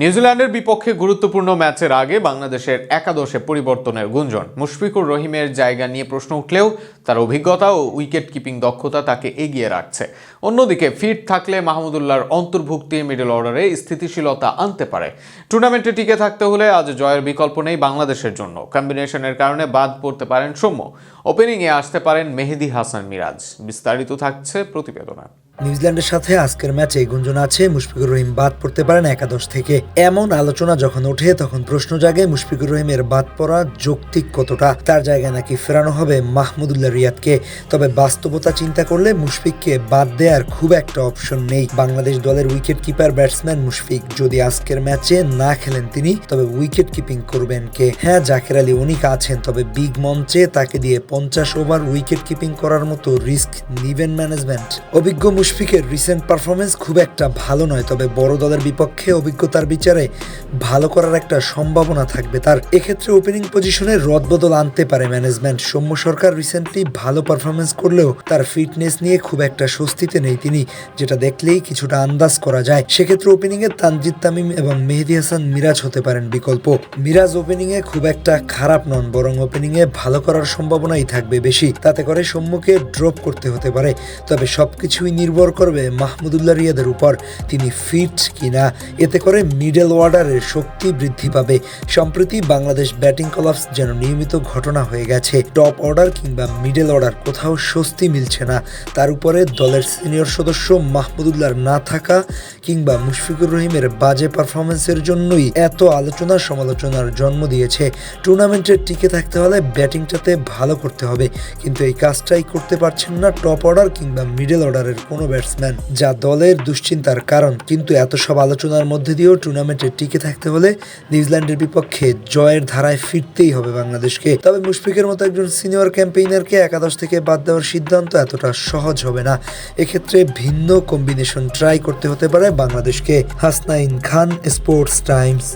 নিউজিল্যান্ডের বিপক্ষে গুরুত্বপূর্ণ ম্যাচের আগে বাংলাদেশের একাদশে পরিবর্তনের গুঞ্জন। মুশফিকুর রহিমের জায়গা নিয়ে প্রশ্ন উঠলেও তার অভিজ্ঞতা ও উইকেট কিপিং দক্ষতা তাকে এগিয়ে রাখছে। অন্যদিকে ফিট থাকলে মাহমুদুল্লাহর অন্তর্ভুক্তি মিডল অর্ডারে স্থিতিশীলতা আনতে পারে। টুর্নামেন্টে টিকে থাকতে হলে আজ জয়ের বিকল্প নেই বাংলাদেশের জন্য। কম্বিনেশনের কারণে বাদ পড়তে পারেন সৌম্য। ওপেনিংয়ে আসতে পারেন মেহেদি হাসান মিরাজ। বিস্তারিত থাকছে প্রতিবেদনা। নিউজিল্যান্ডের সাথে আজকের ম্যাচে গুঞ্জন আছে, মুশফিকুর রহিম বাদ পড়তে পারেন একাদশ থেকে। এমন আলোচনা যখন ওঠে, তখন প্রশ্ন জাগে মুশফিকুর রহিমের বাদ পড়া যৌক্তিক কতটা? তার জায়গায় নাকি ফেরানো হবে মাহমুদুল্লাহ রিয়াদকে? তবে বাস্তবতা চিন্তা করলে মুশফিককে বাদ দেওয়ার খুব একটা অপশন নেই। বাংলাদেশ দলের উইকেট কিপার ব্যাটসম্যান মুশফিক যদি আজকের ম্যাচে না খেলেন তিনি, তবে উইকেট কিপিং করবেন কে? হ্যাঁ জাকের আলী অনিক আছেন, তবে বিগ মঞ্চে তাকে দিয়ে পঞ্চাশ ওভার উইকেট কিপিং করার মতো রিস্ক নিবেন ম্যানেজমেন্ট। অভিজ্ঞ মুশফিকের রিসেন্ট পারফরমেন্স খুব একটা ভালো নয়, তবে বড় দলের বিপক্ষে অভিজ্ঞতার বিচারে ভালো করার একটা সম্ভাবনা থাকবে তার। এক্ষেত্রে ওপেনিং পজিশনে রদবদল আনতে পারে ম্যানেজমেন্ট সৌম্য সরকার রিসেন্টলি ভালো পারফরমেন্স করলেও তার ফিটনেস নিয়ে খুব একটা স্বস্তিতে নেই তিনি, যেটা দেখলেই কিছুটা আন্দাজ করা যায়। সেক্ষেত্রে ওপেনিংয়ে তানজিদ তামিম এবং মেহেদি হাসান মিরাজ হতে পারেন বিকল্প। মিরাজ ওপেনিংয়ে খুব একটা খারাপ নন, বরং ওপেনিংয়ে ভালো করার সম্ভাবনাই থাকবে বেশি। তাতে করে সৌম্যকে ড্রপ করতে হতে পারে, তবে সবকিছুই নির্ভর করবে মাহমুদুল্লাহ রিয়াদের উপর। তিনি ফিট কিনা, এতে করে মিডল অর্ডারের শক্তি বৃদ্ধি পাবে। সম্প্রতি বাংলাদেশ ব্যাটিং কলাপস যেন নিয়মিত ঘটনা হয়ে গেছে। টপ অর্ডার কিংবা মিডল অর্ডার কোথাও স্বস্তি মিলছে না। তার উপরে দলের সিনিয়র সদস্য মাহমুদুল্লাহর না থাকা কিংবা মুশফিকুর রহিমের বাজে পারফরমেন্সের জন্যই এত আলোচনা সমালোচনার জন্ম দিয়েছে। টুর্নামেন্টে টিকে থাকতে হলে ব্যাটিংটাতে ভালো করতে হবে। কিন্তু এই কাজটাই করতে পারছেন না টপ অর্ডার কিংবা মিডল অর্ডারের কোনো ব্যাটসম্যান, যা দলের দুশ্চিন্তার কারণ। কিন্তু এত সব আলোচনার মধ্যে দিয়েও টুর্নামেন্টে টিকে থাকতে হলে নিউজিল্যান্ডের বিপক্ষে জয়ের ধারায় ফিরতেই হবে বাংলাদেশকে। তবে মুশফিকের মতো একজন সিনিয়র ক্যাম্পেইনারকে একাদশ থেকে বাদ দেওয়ার সিদ্ধান্ত এতটা সহজ হবে না। এক্ষেত্রে ভিন্ন কম্বিনেশন ট্রাই করতে হতে পারে বাংলাদেশকে। Hasnain Khan, Sports Times.